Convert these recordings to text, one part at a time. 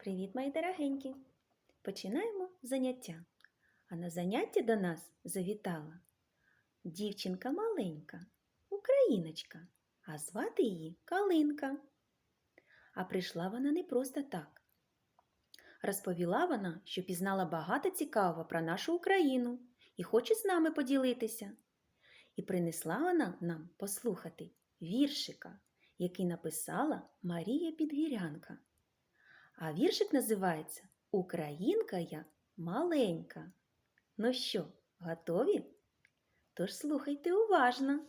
Привіт, мої дорогенькі! Починаємо заняття. А на заняття до нас завітала дівчинка маленька, україночка, а звати її Калинка. А прийшла вона не просто так. Розповіла вона, що пізнала багато цікавого про нашу Україну і хоче з нами поділитися. І принесла вона нам послухати віршика, який написала Марія Підгірянка. А віршик називається Українка я маленька. Ну що, готові? Тож слухайте уважно.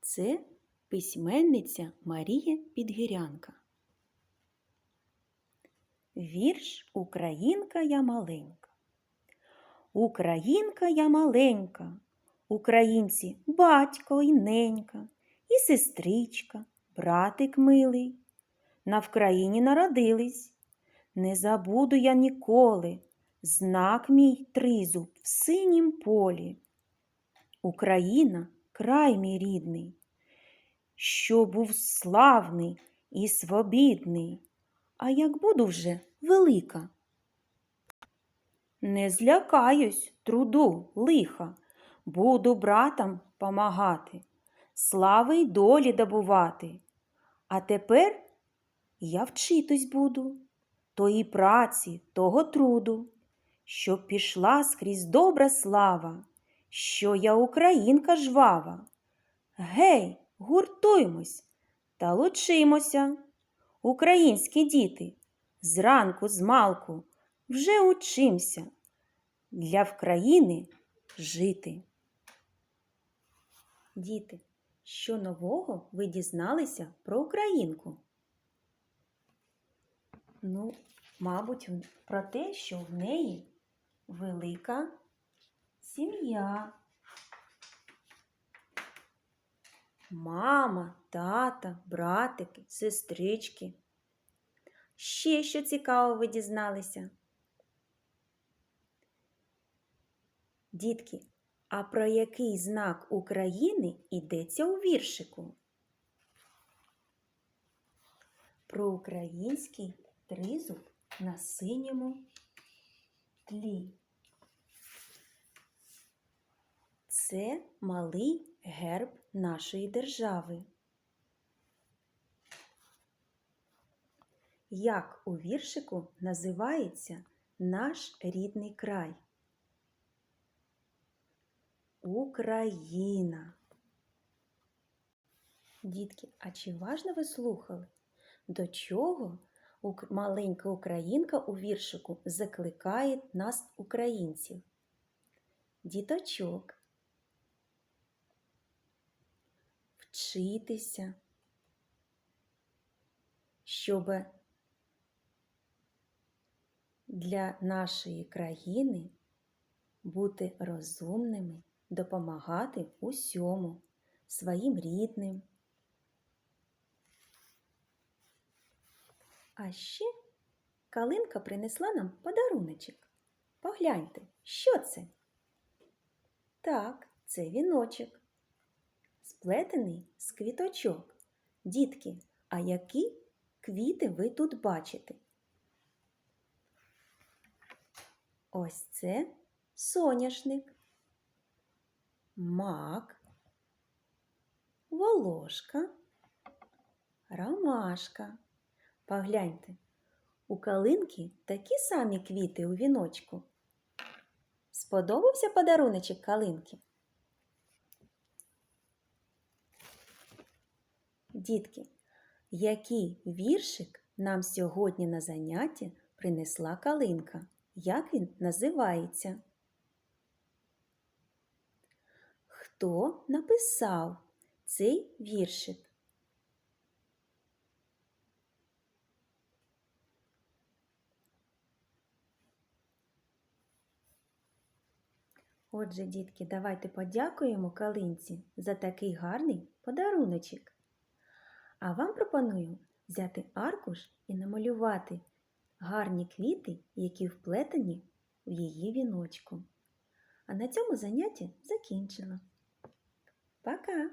Це письменниця Марія Підгірянка. Вірш Українка я маленька. Українка я маленька, українці батько і ненька, і сестричка, братик милий. На Вкраїні народились. Не забуду я ніколи знак мій тризуб в синім полі. Україна край мій рідний, що був славний і свобідний, а як буду вже велика. Не злякаюсь труду лиха, буду братам помагати, слави й долі добувати. А тепер я вчитись буду тої праці, того труду, щоб пішла скрізь добра слава, що я українка жвава. Гей, гуртуймось та лучимося, українські діти, зранку з малку вже учимся для вкраїни жити. Діти, що нового ви дізналися про українку? Ну, мабуть, про те, що в неї велика сім'я. Мама, тата, братики, сестрички. Ще що цікаво ви дізналися? Дітки, а про який знак України йдеться у віршику? Про український тризуб на синьому тлі. Це малий герб нашої держави. Як у віршику називається наш рідний край? Україна. Дітки, а чи важно ви слухали, до чого маленька українка у віршику закликає нас, українців? Діточок. Вчитися, щоб для нашої країни бути розумними, допомагати усьому своїм рідним. А ще Калинка принесла нам подаруночок. Погляньте, що це? Так, це віночок, сплетений з квіточок. Дітки, а які квіти ви тут бачите? Ось це соняшник, мак, волошка, ромашка. Погляньте, у калинки такі самі квіти у віночку. Сподобався подаруночок калинки? Дітки, який віршик нам сьогодні на заняття принесла калинка? Як він називається? Хто написав цей віршик? Отже, дітки, давайте подякуємо калинці за такий гарний подаруночок. А вам пропоную взяти аркуш і намалювати гарні квіти, які вплетені в її віночку. А на цьому заняття закінчила. Пока!